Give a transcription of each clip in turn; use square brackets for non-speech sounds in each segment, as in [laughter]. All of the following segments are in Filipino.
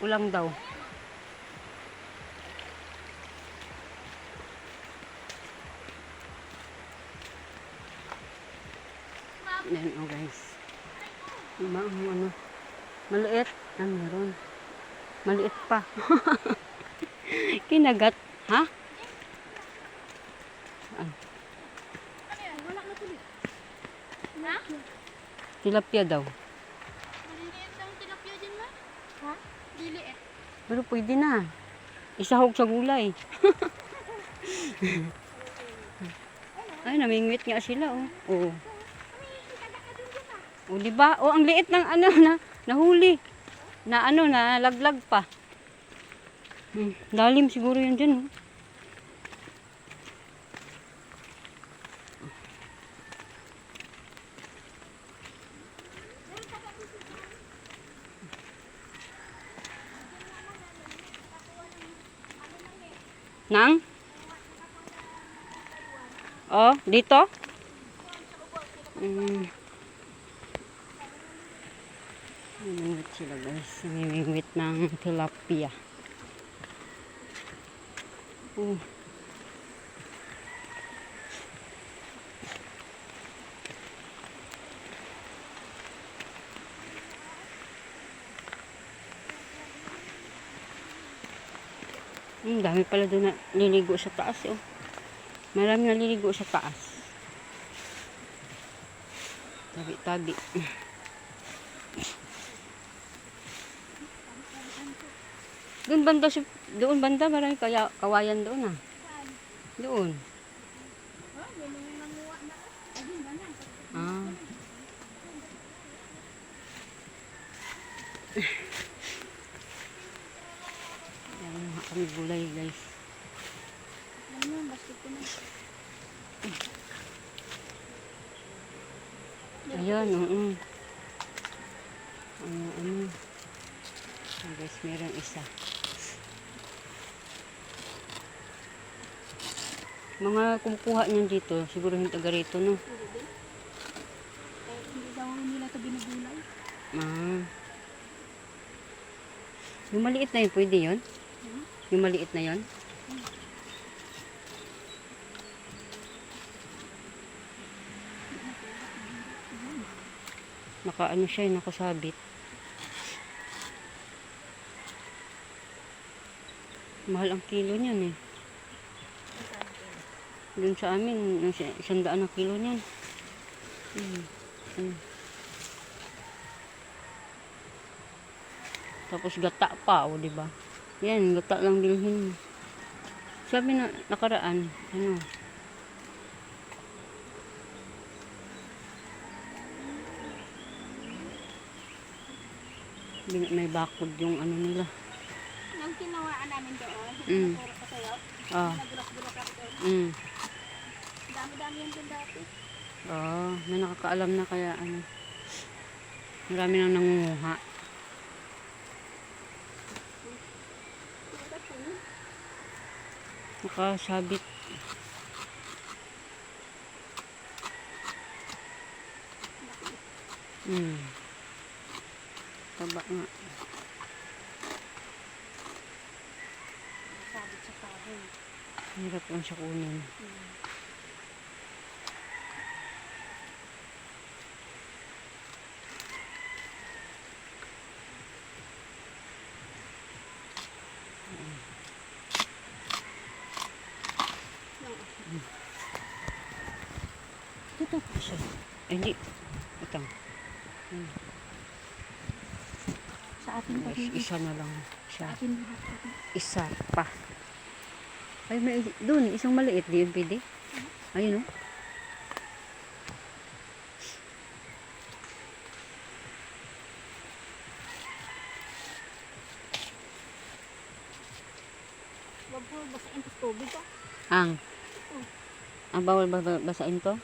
Kulang daw. Yan oh guys. Diba ang ano? Maliit. Ah, meron. Maliit pa. [laughs] Kinagat. Ha? Ah, na tuloy. Ha? tilapia daw. Maliliit lang tilapia din ma. Ha? Liliit. Pero pwede na. Isahog sa gulay. [laughs] Ay, namingwit nga sila, oh. Oo. O, di ba? O, ang liit ng ano na, nahuli. Na ano, na laglag pa. Hmm, lalim siguro yun dyan, oh. Nang? Oh, dito? Mm. Namimingwit sila guys. Namimingwit ng tilapia. Oh. Hmm, dami pala doon na niligo sa taas oh. Marami naliligo sa taas. Tabi-tabi. Doon banda doon banda marami kaya kawayan doon ah. Doon. Ah. Kami gulay guys. Ano basket ko na. Ayan, oo. Ano, ano. Ayan, guys, meron isa. Mga kumukuha niyan dito, siguro yung taga rito, no? Hindi daw nila ito binubulay. Ah. Yung maliit na yun, pwede yun? Yung maliit na yun? Naka ano siya, eh, nakasabit. Mahal ang kilo niyan eh. Doon sa amin, isang daan ang kilo niyan. Hmm. Hmm. Tapos gata pa, o di ba? Yan, gata lang bilhin mo. Sabi na nakaraan, ano? May bakod yung ano nila. Nung tinawaan namin doon, Mm. puro ko sa'yo, Ah, nagulak-gulak ako doon. mm. Dami-dami yan doon dati. Oh, may nakakaalam na kaya ano. Marami nang nangunguha. Nakasabit. Hmm. Taba nga. Hirap lang siya kunin. Ito. Isa. Ay, hindi. Ito. Sa atin pa Is- Isa na lang siya. atin lahat ito. Isa pa. Ay, may doon, isang maliit. Di yun pwede. Ayun, oh. Huwag po basain sa tubig ko. Ang. Ang bawal ba ba- basain to?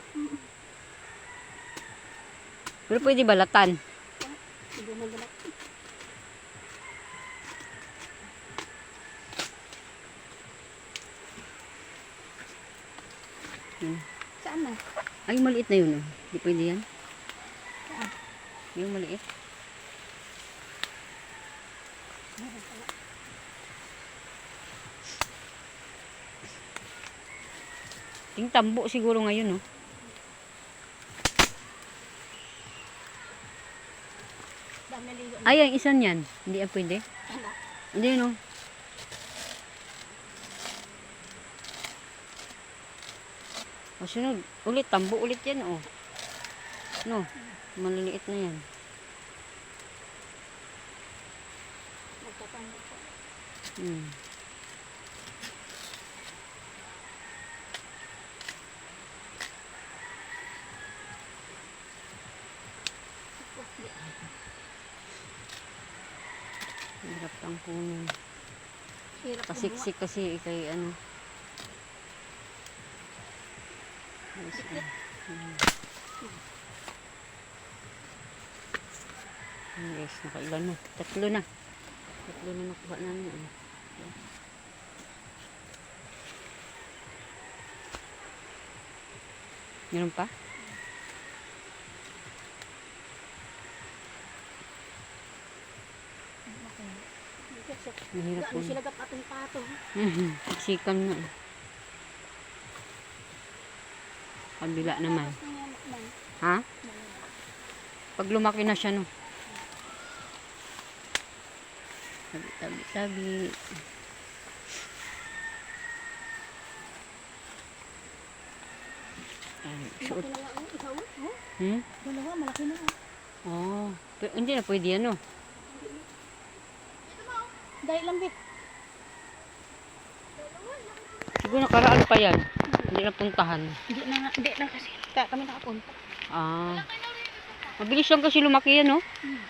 Pero pwede balatan. Hindi. Hmm. Saan na? Ay, maliit na yun, oh. Di pwede yan. Saan? Yung maliit. Ting tambo siguro ngayon, no? Dami Ay, ang isa niyan. Hindi yan pwede. Hindi, no? O, sunod. Ulit, tambo ulit yan, oh. No, maliliit na yan. Hmm. Hirap lang po nun. Hirap kumuha. Kasiksik kasi kay ano. Hmm. Hmm, Guys, nakailan na. Tatlo na. Tatlo na nakuha namin. ano. Meron pa? Mahirap po. Ano sila kapatong-patong. Mhm, Siksikan na. eh. Kabila naman. Ha? Pag lumaki na siya, no? Tabi, tabi, tabi. Ay, suot. Malaki na nga ang isaw. Oh, Hmm? dalawa, malaki na. oh. Oh, pero hindi na pwede yan, no? Dahil lang, Bit. Siguro nakaraan pa yan. Hindi na puntahan. Hindi na, hindi na kasi. Kaya kami nakapunta. Ah. Mabilis lang kasi lumaki yan, no? Hmm.